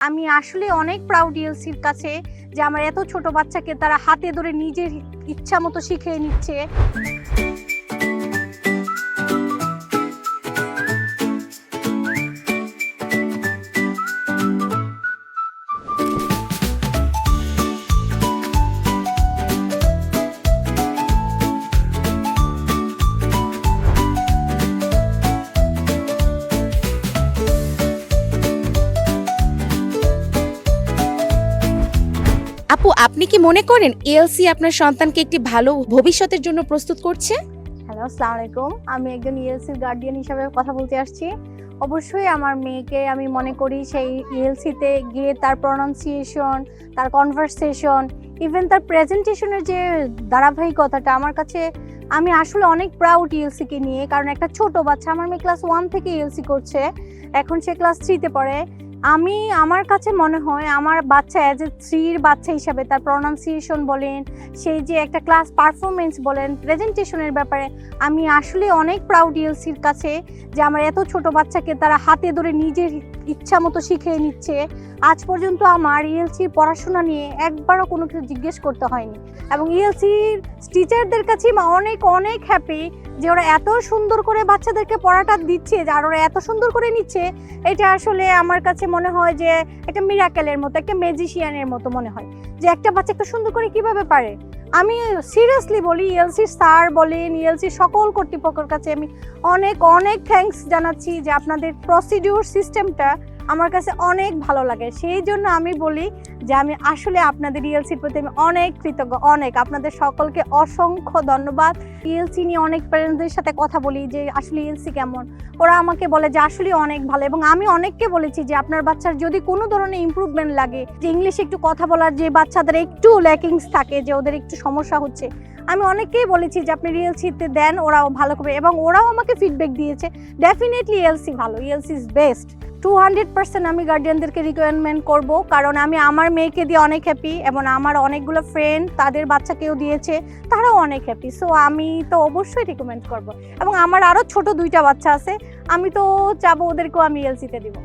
আমি আসলে অনেক প্রাউড ইএলসির কাছে যে আমার এত ছোট বাচ্চাকে তারা হাতে ধরে নিজের ইচ্ছা মতো শিখিয়ে নিচ্ছে। আপু, আপনি কি মনে করেন এলসি আপনার সন্তানকে একটি ভালো ভবিষ্যতের জন্য প্রস্তুত করছে? হ্যালো আসসালামু আলাইকুম। আমি একজন ইএলসির গার্ডিয়ান হিসাবে কথা বলতে আসছি। অবশ্যই আমার মেয়েকে আমি মনে করি সেই ইএলসিতে গিয়ে তার প্রনাউন্সিয়েশন তার কনভারসেশন ইভেন তার প্রেজেন্টেশনের যে ধারাবাহিকতাটা, আমার কাছে আমি আসলে অনেক প্রাউড ইএলসিকে নিয়ে। কারণ একটা ছোট বাচ্চা, আমার মেয়ে ক্লাস ওয়ান থেকে ইএলসি করছে। এখন সে ক্লাস থ্রিতে পড়ে। আমি আমার কাছে মনে হয় আমার বাচ্চা অ্যাজ এ থ্রির বাচ্চা হিসাবে তার প্রনাউন্সিয়েশন বলেন, সেই যে একটা ক্লাস পারফরমেন্স বলেন প্রেজেন্টেশনের ব্যাপারে আমি আসলে অনেক প্রাউড ইএলসির কাছে যে আমার এত ছোট বাচ্চাকে তারা হাতে ধরে নিজের ইচ্ছা মতো শিখিয়ে নিচ্ছে। আজ পর্যন্ত আমার ইএলসির পড়াশোনা নিয়ে একবারও কোনো কিছু জিজ্ঞেস করতে হয়নি। এবং ইএলসির টিচারদের কাছে অনেক অনেক হ্যাপি যে ওরা এত সুন্দর করে বাচ্চাদেরকে পড়াটা দিচ্ছে, আর ওরা এত সুন্দর করে নিচ্ছে, এটা আসলে আমার কাছে মনে হয় যে একটা মিরাকেলের মতো, একটা ম্যাজিশিয়ানের মতো মনে হয়। যে একটা বাচ্চা এত সুন্দর করে কীভাবে পারে? আমি সিরিয়াসলি বলি ইএলসি স্যার বলেন ইএলসি সকল কর্তৃপক্ষের কাছে আমি অনেক অনেক থ্যাঙ্কস জানাচ্ছি যে আপনাদের প্রসিডিউর সিস্টেমটা আমার কাছে অনেক ভালো লাগে। সেই জন্য আমি বলি যে আমি আসলে আপনাদের ইএলসির প্রতি আমি অনেক কৃতজ্ঞ, অনেক। আপনাদের সকলকে অসংখ্য ধন্যবাদ। ইএলসি নিয়ে অনেক প্যারেন্টসদের সাথে কথা বলি যে আসলে ইএলসি কেমন। ওরা আমাকে বলে যে আসলে অনেক ভালো এবং আমি অনেককে বলেছি যে আপনার বাচ্চার যদি কোনো ধরনের ইমপ্রুভমেন্ট লাগে, যে ইংলিশে একটু কথা বলার যে বাচ্চাদের একটু ল্যাকিংস থাকে, যে ওদের একটু সমস্যা হচ্ছে, আমি অনেককেই বলেছি যে আপনি রিএলসিতে দেন, ওরাও ভালো করবে এবং ওরাও আমাকে ফিডব্যাক দিয়েছে। ডেফিনেটলি ইএলসি ভালো ELC is best two hundred percent আমি গার্ডিয়ানদেরকে রিকোয়ারমেন্ট করব, কারণ আমি আমার মেয়েকে দিয়ে অনেক হ্যাপি এবং আমার অনেকগুলো ফ্রেন্ড তাদের বাচ্চাকেও দিয়েছে, তারাও অনেক হ্যাপি সো আমি তো অবশ্যই রিকমেন্ড করব। এবং আমার আরও ছোট দুইটা বাচ্চা আছে, আমি তো চাবো ওদেরকেও আমি এলসিতে দিব।